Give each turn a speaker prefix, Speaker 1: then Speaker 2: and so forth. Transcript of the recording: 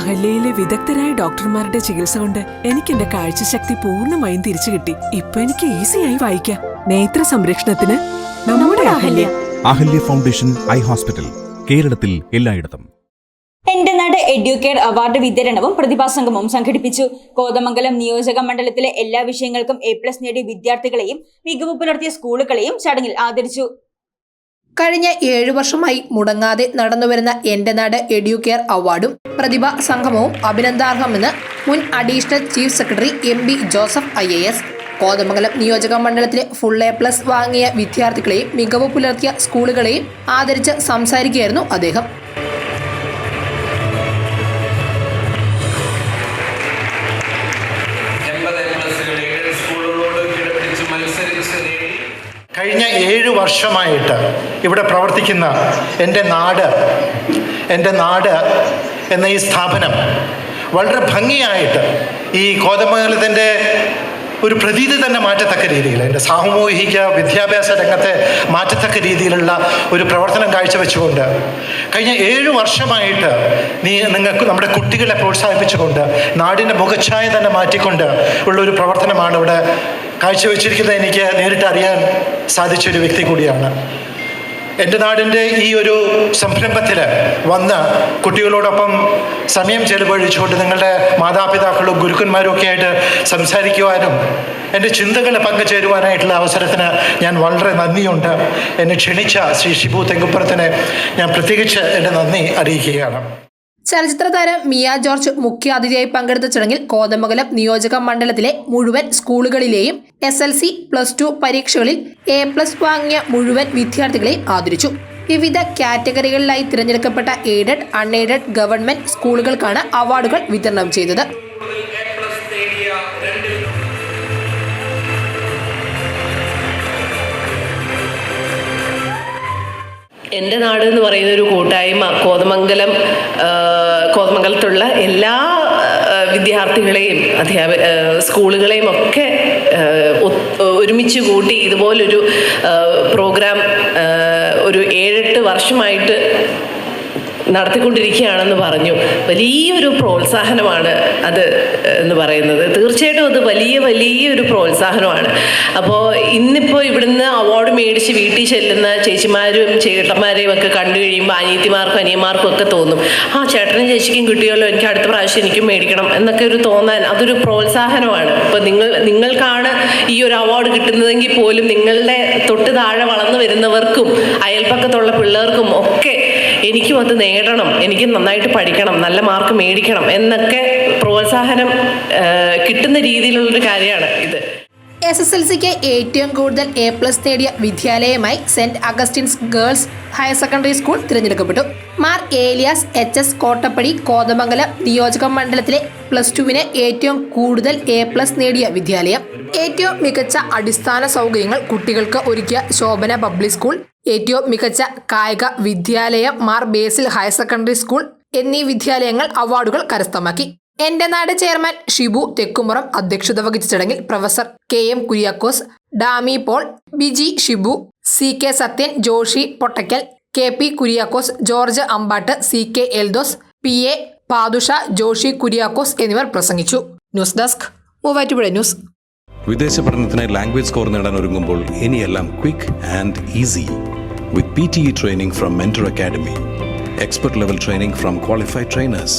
Speaker 1: അഹല്യയിലെ വിദഗ്ധരായ ഡോക്ടർമാരുടെ ചികിത്സ കൊണ്ട് എനിക്ക് എന്റെ കാഴ്ചശക്തി പൂർണമായും തിരിച്ചു കിട്ടി. ഇപ്പൊ എനിക്ക് ഈസിയായി വായിക്കാം. നേത്ര സംരക്ഷണത്തിന് നമ്മുടെ Ahalya.
Speaker 2: Ahalya. Foundation eye hospital കേരളത്തിൽ എല്ലായിടത്തും.
Speaker 3: എന്റെ നാട് എഡ്യൂക്കേർ അവാർഡ് വിതരണവും പ്രതിഭാസംഗമവും സംഘടിപ്പിച്ചു. കോതമംഗലം നിയോജക മണ്ഡലത്തിലെ എല്ലാ വിഷയങ്ങൾക്കും എ പ്ലസ് നേടിയ വിദ്യാർത്ഥികളെയും മികവ് പുലർത്തിയ സ്കൂളുകളെയും ചടങ്ങിൽ ആദരിച്ചു.
Speaker 4: കഴിഞ്ഞ ഏഴു വർഷമായി മുടങ്ങാതെ നടന്നുവരുന്ന എന്റെ നാട് എഡ്യൂക്കെയർ അവാർഡും പ്രതിഭ സംഗമവും അഭിനന്ദാർഹമെന്ന് മുൻ additional chief secretary M B Joseph I A S. Kothamangalam നിയോജക മണ്ഡലത്തിലെ ഫുൾ എ പ്ലസ് വാങ്ങിയ വിദ്യാർത്ഥികളെയും മികവ് പുലർത്തിയ സ്കൂളുകളെയും ആദരിച്ച് സംസാരിക്കുകയായിരുന്നു അദ്ദേഹം.
Speaker 5: കഴിഞ്ഞ ഏഴ് വർഷമായിട്ട് ഇവിടെ പ്രവർത്തിക്കുന്ന എന്റെ നാട് എന്റെ നാട് എന്ന ഈ സ്ഥാപനം വളരെ ഭംഗിയായിട്ട് ഈ കോതമംഗലത്തിന്റെ ഒരു പ്രതീതി തന്നെ മാറ്റത്തക്ക രീതിയിൽ എന്റെ സാമൂഹിക വിദ്യാഭ്യാസ രംഗത്തെ മാറ്റത്തക്ക രീതിയിലുള്ള ഒരു പ്രവർത്തനം കാഴ്ചവെച്ചുകൊണ്ട് കഴിഞ്ഞ ഏഴ് വർഷമായിട്ട് നീ നിങ്ങൾക്ക് നമ്മുടെ കുട്ടികളെ പ്രോത്സാഹിപ്പിച്ചുകൊണ്ട് നാടിന്റെ മുഖച്ഛായ തന്നെ മാറ്റിക്കൊണ്ട് ഉള്ള ഒരു പ്രവർത്തനമാണ് ഇവിടെ കാഴ്ചവെച്ചിരിക്കുന്നത്. എനിക്ക് നേരിട്ട് അറിയാൻ സാധിച്ച ഒരു വ്യക്തി കൂടിയാണ്. എന്റെ നാടിന്റെ ഈ ഒരു സംരംഭത്തിൽ വന്ന് കുട്ടികളോടൊപ്പം സമയം ചെലവഴിച്ചുകൊണ്ട് നിങ്ങളുടെ മാതാപിതാക്കളും ഗുരുക്കന്മാരും ഒക്കെ ആയിട്ട് സംസാരിക്കുവാനും എന്റെ ചിന്തകൾ പങ്കുചേരുവാനായിട്ടുള്ള അവസരത്തിന് ഞാൻ വളരെ നന്ദിയുണ്ട്. എന്നെ ക്ഷണിച്ച ശ്രീ ഷിബു തെങ്കുപ്പുറത്തിന് ഞാൻ പ്രത്യേകിച്ച് എന്റെ നന്ദി അറിയിക്കുകയാണ്.
Speaker 4: ചലച്ചിത്ര താരം മിയ ജോർജ് മുഖ്യാതിഥിയായി പങ്കെടുത്ത ചടങ്ങിൽ കോതമംഗലം നിയോജക മണ്ഡലത്തിലെ മുഴുവൻ സ്കൂളുകളിലെയും S L C plus two പരീക്ഷകളിൽ എ പ്ലസ് വാങ്ങിയ മുഴുവൻ വിദ്യാർത്ഥികളെ ആദരിച്ചു. വിവിധ കാറ്റഗറികളിലായി തിരഞ്ഞെടുക്കപ്പെട്ട എയ്ഡഡ് അൺഎയ്ഡഡ് ഗവൺമെന്റ് സ്കൂളുകൾക്കാണ് അവാർഡുകൾ വിതരണം ചെയ്തത്.
Speaker 6: എന്റെ നാട് എന്ന് പറയുന്ന ഒരു കൂട്ടായ്മ കോതമംഗലം കോതമംഗലത്തുള്ള എല്ലാ വിദ്യാർത്ഥികളെയും അധ്യാപ സ്കൂളുകളെയും ഒക്കെ ഒരുമിച്ച് കൂട്ടി ഇതുപോലൊരു പ്രോഗ്രാം ഒരു ഏഴെട്ട് വർഷമായിട്ട് നടത്തിക്കൊണ്ടിരിക്കുകയാണെന്ന് പറഞ്ഞു. വലിയൊരു പ്രോത്സാഹനമാണ് അത് എന്ന് പറയുന്നത്. തീർച്ചയായിട്ടും അത് വലിയ വലിയൊരു പ്രോത്സാഹനമാണ്. അപ്പോൾ ഇന്നിപ്പോൾ ഇവിടുന്ന് അവാർഡ് മേടിച്ച് വീട്ടിൽ ചെല്ലുന്ന ചേച്ചിമാരും ചേട്ടന്മാരെയും ഒക്കെ കണ്ടു കഴിയുമ്പോൾ അനിയത്തിമാർക്കും അനിയന്മാർക്കും ഒക്കെ തോന്നും ആ ചേട്ടനും ചേച്ചിക്കും കിട്ടിയല്ലോ എനിക്ക് അടുത്ത പ്രാവശ്യം എനിക്കും മേടിക്കണം എന്നൊക്കെ ഒരു തോന്നാൻ അതൊരു പ്രോത്സാഹനമാണ്. ഇപ്പോൾ നിങ്ങൾ നിങ്ങൾക്കാണ് ഈ ഒരു അവാർഡ് കിട്ടുന്നതെങ്കിൽ പോലും നിങ്ങളുടെ തൊട്ട് താഴെ വളർന്നു വരുന്നവർക്കും അയൽപ്പക്കത്തുള്ള പിള്ളേർക്കും ഒക്കെ എനിക്കും അത് നേടണം. എനിക്ക് നന്നായിട്ട് പഠിക്കണം. നല്ല മാർക്ക് മേടിക്കണം എന്നൊക്കെ പ്രോത്സാഹനം കിട്ടുന്ന രീതിയിലുള്ളൊരു കാര്യമാണ് ഇത്.
Speaker 4: എസ് എസ് എൽ സിക്ക് ഏറ്റവും കൂടുതൽ എ പ്ലസ് നേടിയ വിദ്യാലയമായി Saint Augustine's girls higher secondary school തിരഞ്ഞെടുക്കപ്പെട്ടു. മാർ ഏലിയാസ് എച്ച് എസ് കോട്ടപ്പടി കോതമംഗലം നിയോജക മണ്ഡലത്തിലെ പ്ലസ് ടുവിന് ഏറ്റവും കൂടുതൽ എ പ്ലസ് നേടിയ വിദ്യാലയം. ഏറ്റവും മികച്ച അടിസ്ഥാന സൗകര്യങ്ങൾ കുട്ടികൾക്ക് ഒരുക്കിയ ശോഭന പബ്ലിക് സ്കൂൾ. ഏറ്റവും മികച്ച കായിക വിദ്യാലയം Mar Basil higher secondary school എന്നീ വിദ്യാലയങ്ങൾ അവാർഡുകൾ കരസ്ഥമാക്കി. എന്റെ നാട് ചെയർമാൻ ഷിബു തെക്കുമുറം അധ്യക്ഷത വഹിച്ച ചടങ്ങിൽ professor K M Kuriakose Dami Paul Biji Shibu C K Sathyan Joshy Pottakkal K P Kuriakose George Ambatt C K Eldhose P A Padusha Joshy Kuriakose എന്നിവർ പ്രസംഗിച്ചു. News desk Muvattupuzha news.
Speaker 2: വിദേശ പഠനത്തിന് language score നേടാൻ ഒരുങ്ങുമ്പോൾ ഇനിയെല്ലാം quick and easy with P T E training from Mentor academy expert level training from qualified trainers.